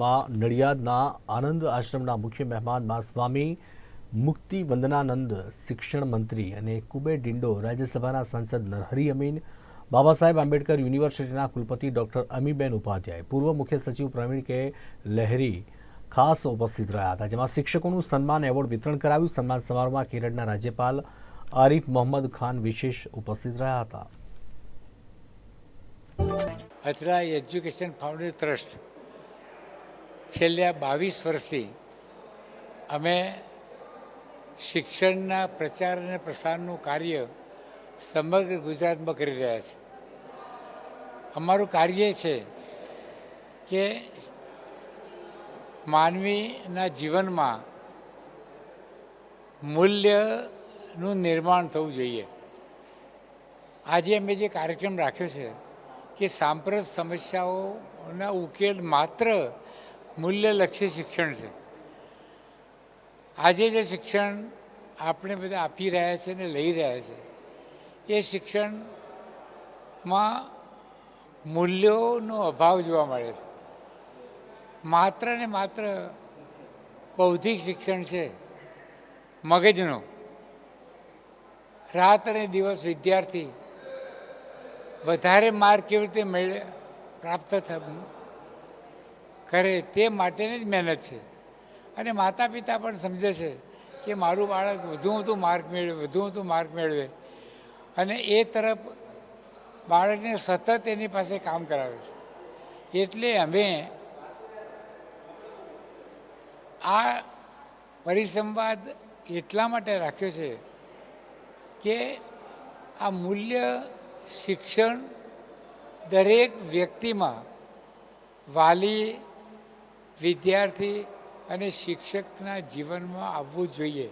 માં નડિયાદના આનંદ આશ્રમના મુખ્ય મહેમાનમાં સ્વામી મુક્તિ વંદનાનંદ શિક્ષણ મંત્રી અને કુબેર ડિંડો રાજ્યસભાના સાંસદ નરહરી અમીન, બાબા સાહેબ આંબેડકર યુનિવર્સિટીના કુલપતિ ડોક્ટર અમીબેન ઉપાધ્યાય, પૂર્વ મુખ્ય સચિવ પ્રવીણ કે લહેરી ખાસ ઉપસ્થિત રહ્યા હતા, જેમાં શિક્ષકોનું સન્માન એવોર્ડ વિતરણ કરાવ્યું. સન્માન સમારોહમાં કેરળના રાજ્યપાલ આરિફ મોહમ્મદ ખાન વિશેષ ઉપસ્થિત રહ્યા હતા. અથરા એજ્યુકેશન ફાઉન્ડેશન ટ્રસ્ટ છેલ્લા બાવીસ વર્ષથી અમે શિક્ષણના પ્રચાર અને પ્રસારનું કાર્ય સમગ્ર ગુજરાતમાં કરી રહ્યા છીએ. અમારું કાર્ય છે કે માનવીના જીવનમાં મૂલ્યનું નિર્માણ થવું જોઈએ. આજે અમે જે કાર્યક્રમ રાખ્યો છે કે સાંપ્રત સમસ્યાઓના ઉકેલ માત્ર મૂલ્યલક્ષી શિક્ષણ છે. આજે જે શિક્ષણ આપણે બધા આપી રહ્યા છે ને લઈ રહ્યા છે, એ શિક્ષણમાં મૂલ્યોનો અભાવ જોવા મળે છે. માત્ર ને માત્ર બૌદ્ધિક શિક્ષણ છે, મગજનું. રાત અને દિવસ વિદ્યાર્થી વધારે માર્ક કેવી રીતે મેળવે, પ્રાપ્ત થ- કરે તે માટેની જ મહેનત છે. અને માતા પિતા પણ સમજે છે કે મારું બાળક વધુ વધુ માર્ક મેળવે, વધુ વધુ માર્ક મેળવે. અને એ તરફ બાળકને સતત એની પાસે કામ કરાવે છે. એટલે અમે આ પરિસંવાદ એટલા માટે રાખ્યો છે કે આ મૂલ્ય શિક્ષણ દરેક વ્યક્તિમાં વાલી વિદ્યાર્થી અને શિક્ષકના જીવનમાં આવવું જોઈએ.